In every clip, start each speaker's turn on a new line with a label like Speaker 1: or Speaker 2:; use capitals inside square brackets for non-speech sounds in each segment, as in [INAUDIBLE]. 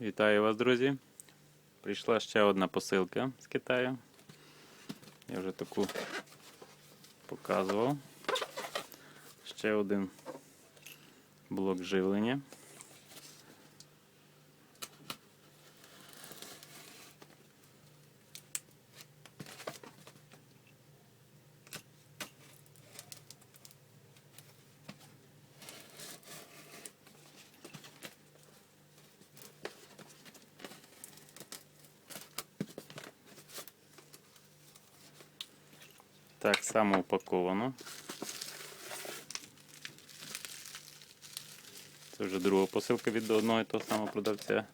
Speaker 1: Вітаю вас, друзі. Прийшла ще одна посилка з Китаю. Я вже таку показував. Ще один блок живлення. Так само упаковано. Це вже друга посилка від одного і того самого продавця.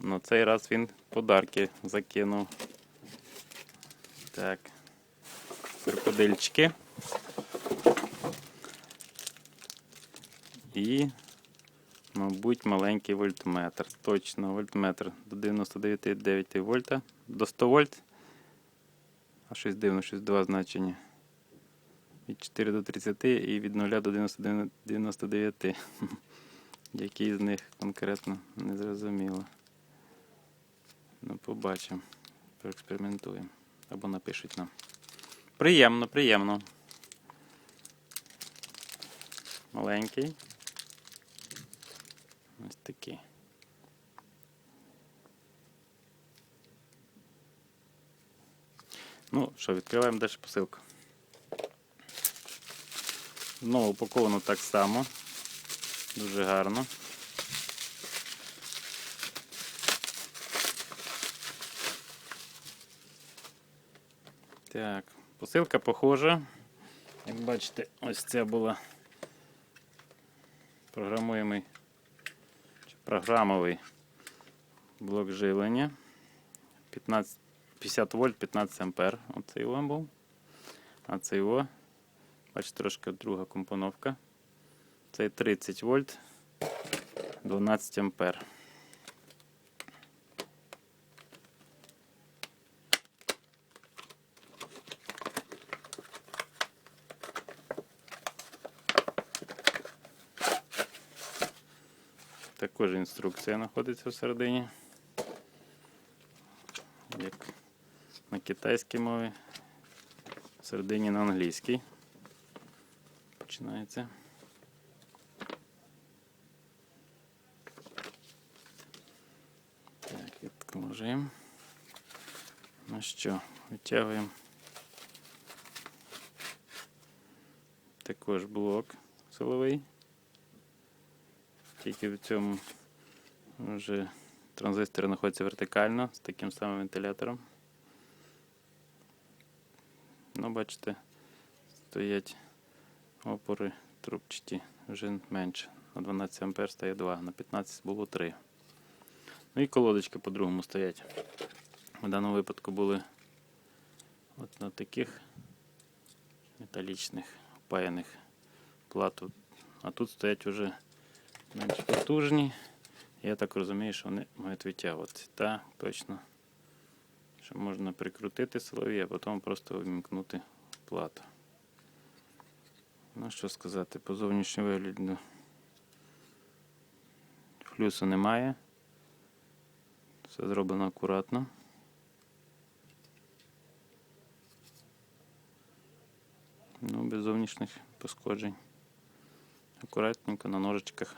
Speaker 1: На цей раз він подарки закинув. Так. Крокодильчики. І, мабуть, маленький вольтметр. Точно, вольтметр до 99,9 вольта, до 100 вольт. А щось дивно, щось два значення. Від 4 до 30 і від 0 до 99. 99. Який з них конкретно не зрозуміло. Ну, побачимо. Проекспериментуємо. Або напишуть нам. Приємно, приємно. Маленький. Ось такий. Ну, що, відкриваємо далі посилку. Знову упаковано так само. Дуже гарно. Так, посилка похожа. Як бачите, ось це була програмуємий чи програмовий блок живлення. 15, 50 вольт, 15 ампер. Оцей його був. А це його, бачите, трошки друга компоновка. Це 30 вольт, 12 ампер. Також інструкція знаходиться всередині. Як на китайській мові, всередині на англійській. Починається. Так, відкладаємо. Ну що, витягуємо також блок силовий. Тільки в цьому вже транзистори знаходяться вертикально з таким самим вентилятором. Ну, бачите, стоять опори трубчаті вже менше. На 12 А стає 2, на 15 було 3. Ну і колодочки по-другому стоять. В даному випадку були от на таких металічних опаяних плат. А тут стоять вже менш потужні. Я так розумію, що вони мають витягувати. Так, точно. Що можна прикрутити силові, а потім просто вимкнути плату. Ну, що сказати, по зовнішньому вигляду флюсу немає. Все зроблено акуратно. Ну, без зовнішніх пошкоджень. Акуратненько на ножичках.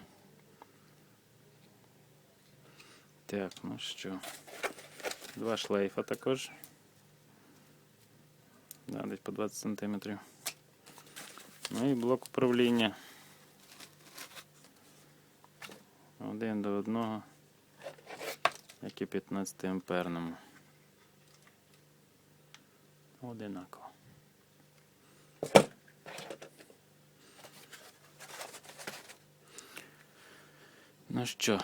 Speaker 1: Так, ну що. Два шлейфа також. Да, десь по 20 см. Ну і блок управління. Один до одного, як і 15 амперному. Одинаково. Ну що,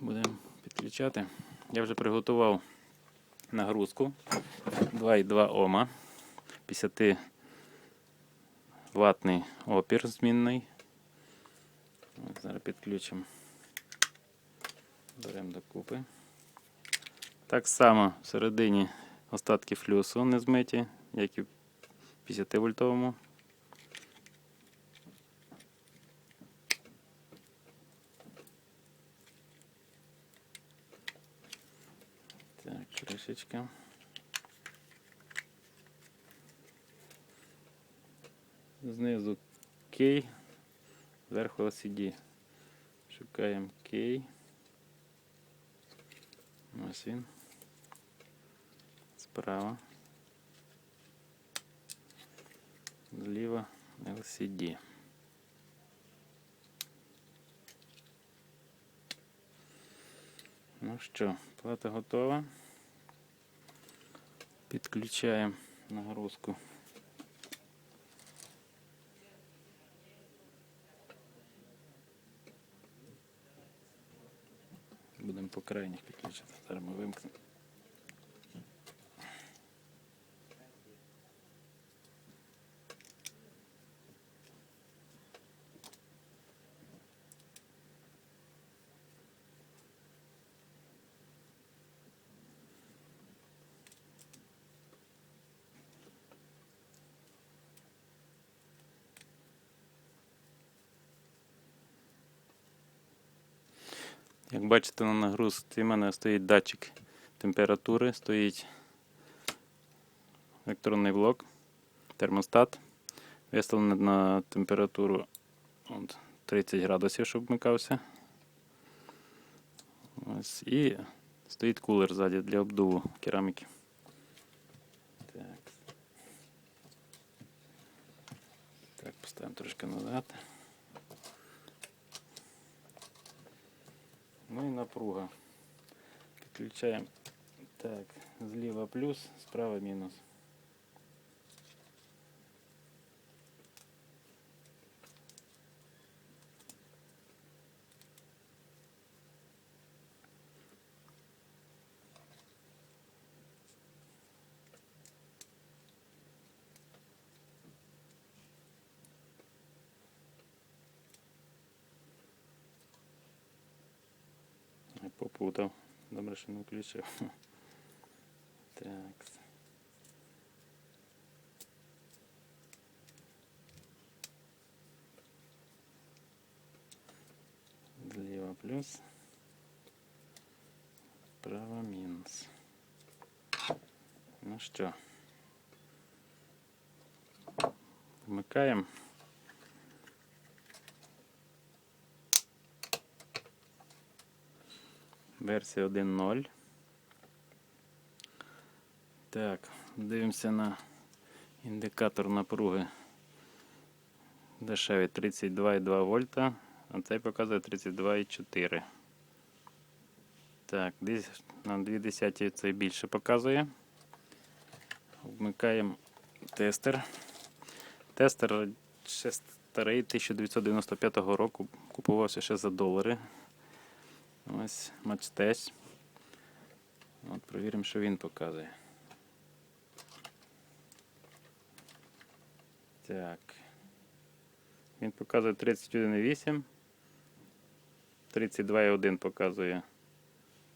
Speaker 1: будемо підключати. Я вже приготував нагрузку 2,2 Ома. 50 ватний опір змінний. Зараз підключимо. Беремо докупи. Так само всередині остатки флюсу не змиті, як і в 50 вольтовому. Так, Кришечка. Знизу кей, зверху LCD. Шукаємо кей. Ось він. Справа. Зліва LCD. Ну що, плата готова. Підключаємо нагрузку. Крайніх підключити. Зараз ми вимкнемо. Як бачите на нагрузці в мене стоїть датчик температури, стоїть електронний блок, термостат, виставлений на температуру 30 градусів, щоб вмикався. Ось, і стоїть кулер ззаді для обдуву кераміки. Так. Так, поставимо трошки назад. Ну і напруга. Підключаємо. Так, зліва плюс, справа мінус. Я Попутав. Добре, що не включив. [LAUGHS] Так. Зліва плюс. Справа мінус. Ну що. Вмикаємо. Версія 1.0. Так, дивимося на індикатор напруги. Дешевий 32,2 вольта, а цей показує 32,4. Так, десь на 2 цей більше показує. Вмикаємо тестер. Тестер ще старий 1995 року. Купувався ще за долари. Ось матчтест. От провіримо, що він показує. Так. Він показує 31,8. 32,1 показує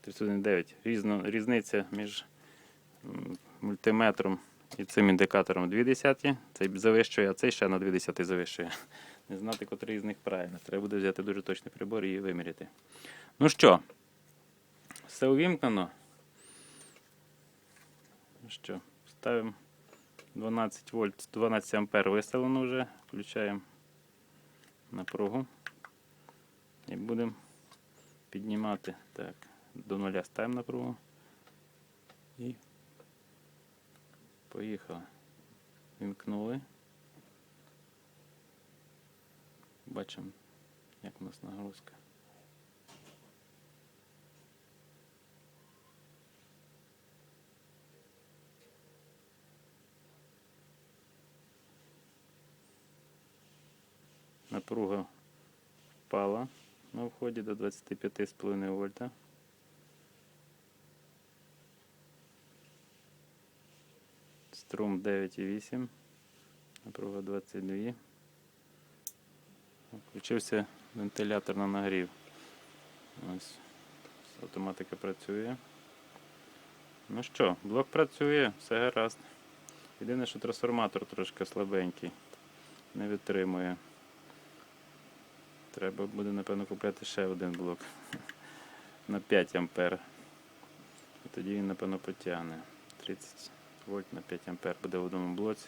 Speaker 1: 31,9. Різно, різниця між мультиметром і цим індикатором 2 десяті. Цей завищує, а цей ще на 2 десяти завищує. Не знати, котрий з них правильно. Треба буде взяти дуже точний прибор і виміряти. Ну що, все увімкнено. Ну що, ставимо 12 вольт, 12 ампер виставлено вже. Включаємо напругу. І будемо піднімати. Так, до нуля ставимо напругу. І поїхали. Вімкнули. Бачимо, як у нас нагрузка. Напруга впала на вході до 25,5 вольта. Струм 9,8, напруга 22. Включився вентилятор на нагрів. Ось автоматика працює. Ну що, блок працює, все гаразд. Єдине, що трансформатор трошки слабенький, не витримує. Треба буде, напевно, купляти ще один блок на 5 ампер. тоді він, напевно, потягне. 30 вольт на 5 ампер буде в одному блоці.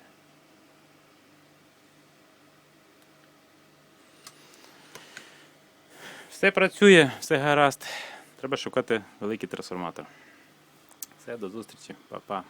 Speaker 1: Все працює, все гаразд. Треба шукати великий трансформатор. Все, до зустрічі, Па-па.